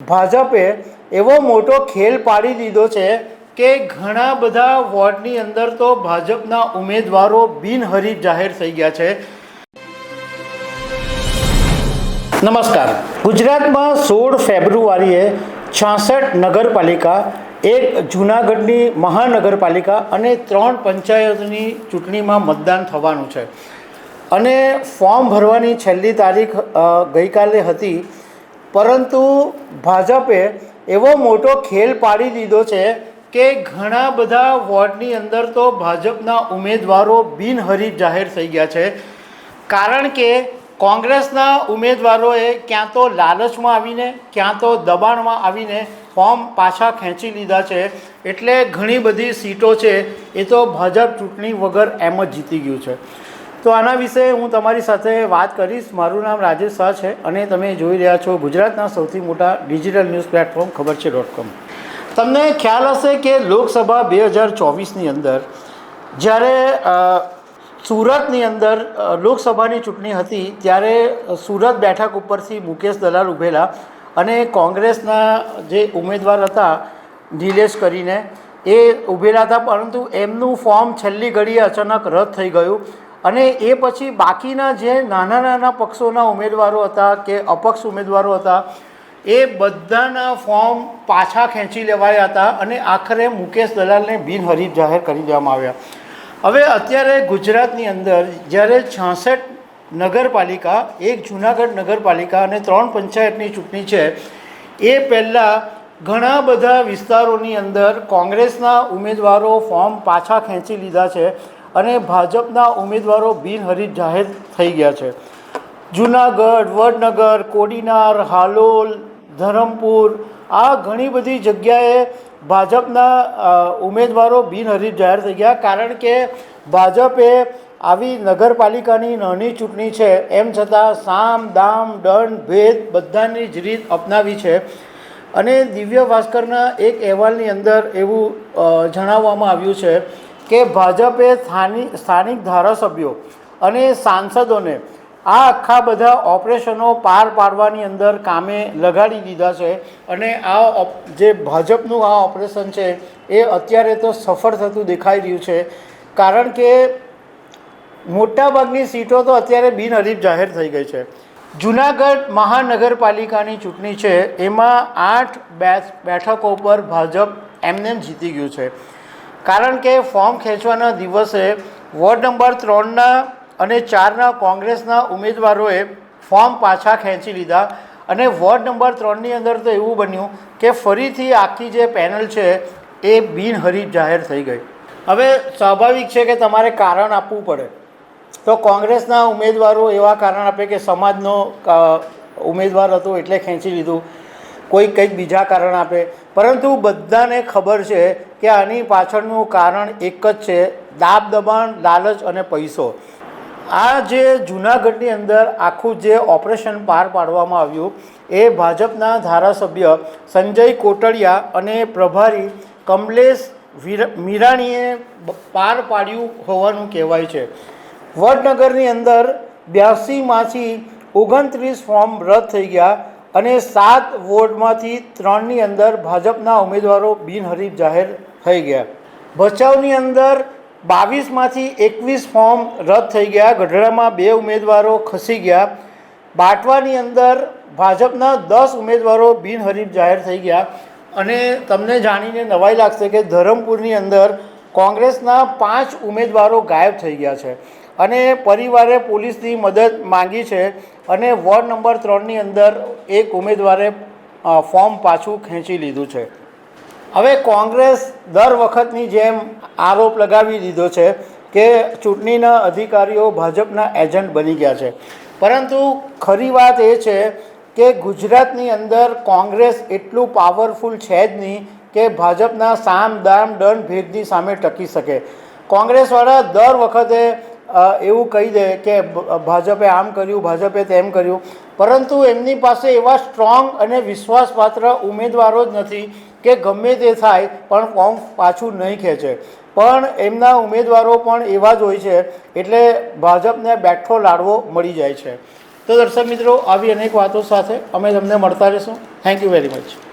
ભાજપે એવો મોટો ખેલ પાડી દીધો છે કે ઘણા બધા વોર્ડની અંદર તો ભાજપના ઉમેદવારો બિનહરીફ જાહેર થઈ ગયા છે. નમસ્કાર. ગુજરાતમાં સોળ ફેબ્રુઆરીએ છાસઠ નગરપાલિકા, એક જૂનાગઢની મહાનગરપાલિકા અને ત્રણ પંચાયતની ચૂંટણીમાં મતદાન થવાનું છે. અને ફોર્મ ભરવાની છેલ્લી તારીખ ગઈકાલે હતી. પરંતુ ભાજપે એવો મોટો ખેલ પાડી દીધો છે કે ઘણા બધા વોર્ડની અંદર તો ભાજપના ઉમેદવારો બિનહરીફ જાહેર થઈ ગયા છે. કારણ કે કોંગ્રેસના ઉમેદવારોએ ક્યાં તો લાલચમાં આવીને, ક્યાં તો દબાણમાં આવીને ફોર્મ પાછા ખેંચી લીધા છે. એટલે ઘણી બધી સીટો છે, એ તો ભાજપ ચૂંટણી વગર એમ જ જીતી ગયું છે. તો આના વિશે હું તમારી સાથે વાત કરીશ. મારું નામ રાજેશ શાહ છે અને તમે જોઈ રહ્યા છો ગુજરાતના સૌથી મોટા ડિજિટલ ન્યૂઝ પ્લેટફોર્મ ખબર છે ડોટ કોમ. તમને ખ્યાલ હશે કે લોકસભા બે હજાર ચોવીસની અંદર જ્યારે સુરતની અંદર લોકસભાની ચૂંટણી હતી ત્યારે સુરત બેઠક ઉપરથી મુકેશ દલાલ ઉભેલા અને કોંગ્રેસના જે ઉમેદવાર હતા નિલેશ કરીને એ ઉભેલા હતા. પરંતુ એમનું ફોર્મ છેલ્લી ઘડીએ અચાનક રદ થઈ ગયું. અને એ પછી બાકીના જે નાના નાના પક્ષોના ઉમેદવારો હતા કે અપક્ષ ઉમેદવારો હતા, એ બધાના ફોર્મ પાછા ખેંચી લેવાયા હતા અને આખરે મુકેશ દલાલને બિનહરીફ જાહેર કરી દેવામાં આવ્યા. હવે અત્યારે ગુજરાતની અંદર જ્યારે છાસઠ નગરપાલિકા, એક જૂનાગઢ નગરપાલિકા અને ત્રણ પંચાયતની ચૂંટણી છે, એ પહેલાં ઘણા બધા વિસ્તારોની અંદર કોંગ્રેસના ઉમેદવારો ફોર્મ પાછા ખેંચી લીધા છે. અને ભાજપના ઉમેદવારો બિનહરીફ જાહેર થઈ ગયા છે. જુનાગઢ, વડનગર, કોડીનાર, હાલોલ, ધરમપુર આ ઘણી બધી જગ્યાએ ભાજપના ઉમેદવારો બિનહરીફ જાહેર થઈ ગયા. કારણ કે ભાજપે આવી નગરપાલિકાની નાની ચૂંટણી છે, એમ છતાં સામ, દામ, દંડ, ભેદ બધાની જ રીત અપનાવી છે. અને દિવ્ય ભાસ્કરના એક અહેવાલની અંદર એવું જણાવવામાં આવ્યું છે કે ભાજપે સ્થાનિક સ્થાનિક ધારાસભ્યો અને સાંસદોને આ આખા બધા ઓપરેશનો પાર પાડવાની અંદર કામે લગાડી દીધા છે અને આ જે ભાજપનું આ ઓપરેશન છે એ અત્યારે તો સફળ થતું દેખાઈ રહ્યું છે. કારણ કે મોટાભાગની સીટો તો અત્યારે બિનહરીફ જાહેર થઈ ગઈ છે. જુનાગઢ મહાનગરપાલિકાની ચૂંટણી છે, એમાં આઠ બેઠકો પર ભાજપ એમનેમ જીતી ગયું છે. કારણ કે ફોર્મ ખેંચવાના દિવસે વોર્ડ નંબર ત્રણના અને ચારના કોંગ્રેસના ઉમેદવારોએ ફોર્મ પાછા ખેંચી લીધા. અને વોર્ડ નંબર ત્રણની અંદર તો એવું બન્યું કે ફરીથી આખી જે પેનલ છે એ બિનહરીફ જાહેર થઈ ગઈ. હવે સ્વાભાવિક છે કે તમારે કારણ આપવું પડે. તો કોંગ્રેસના ઉમેદવારો એવા કારણ આપે કે સમાજનો ઉમેદવાર હતો એટલે ખેંચી લીધું. કોઈ કંઈક બીજા કારણ આપે. પરંતુ બધાને ખબર છે કે આની પાછળનું કારણ એક જ છે, દાબ દબાણ, લાલચ અને પૈસો. આ જે જૂનાગઢની અંદર આખું જે ઓપરેશન પાર પાડવામાં આવ્યું, એ ભાજપના ધારાસભ્ય સંજય કોટડિયા અને પ્રભારી કમલેશ મીરાણીએ પાર પાડ્યું હોવાનું કહેવાય છે. વડનગરની અંદર બ્યાસીમાંથી ઓગણત્રીસ ફોર્મ રદ થઈ ગયા. અને સાત વોર્ડમાંથી ત્રણની અંદર ભાજપના ઉમેદવારો બિનહરીફ જાહેર થઈ ગયા. ભચાઉની અંદર બાવીસમાંથી એકવીસ ફોર્મ રદ થઈ ગયા. ગઢડામાં બે ઉમેદવારો ખસી ગયા. બાટવાની અંદર ભાજપના દસ ઉમેદવારો બિનહરીફ જાહેર થઈ ગયા. અને તમને જાણીને નવાઈ લાગશે કે ધરમપુરની અંદર કોંગ્રેસના પાંચ ઉમેદવારો ગાયબ થઈ ગયા છે. અને પરિવારે પોલીસની મદદ માંગી છે અને વોર્ડ નંબર ત્રણની અંદર એક ઉમેદવારે ફોર્મ પાછું ખેંચી લીધું છે. હવે કોંગ્રેસ દર વખતની જેમ આરોપ લગાવી દીધો છે કે ચૂંટણીના અધિકારીઓ ભાજપના એજન્ટ બની ગયા છે. પરંતુ ખરી વાત એ છે કે ગુજરાતની અંદર કોંગ્રેસ એટલું પાવરફુલ છે જ નહીં કે ભાજપના સામ દામ દંડ ભેદની સામે ટકી શકે. કોંગ્રેસવાળા દર વખતે એવું કહી દે કે ભાજપે આમ કર્યું, ભાજપે તેમ કર્યું. પરંતુ એમની પાસે એવા સ્ટ્રોંગ અને વિશ્વાસપાત્ર ઉમેદવારો જ નથી કે ગમે તે થાય, પણ ફોર્મ પાછું નહીં ખેંચે. પણ એમના ઉમેદવારો પણ એવા જ હોય છે, એટલે ભાજપને બેઠો લાડવો મળી જાય છે. તો દર્શક મિત્રો, આવી અનેક વાતો સાથે અમે તમને મળતા રહીશું. Thank you very much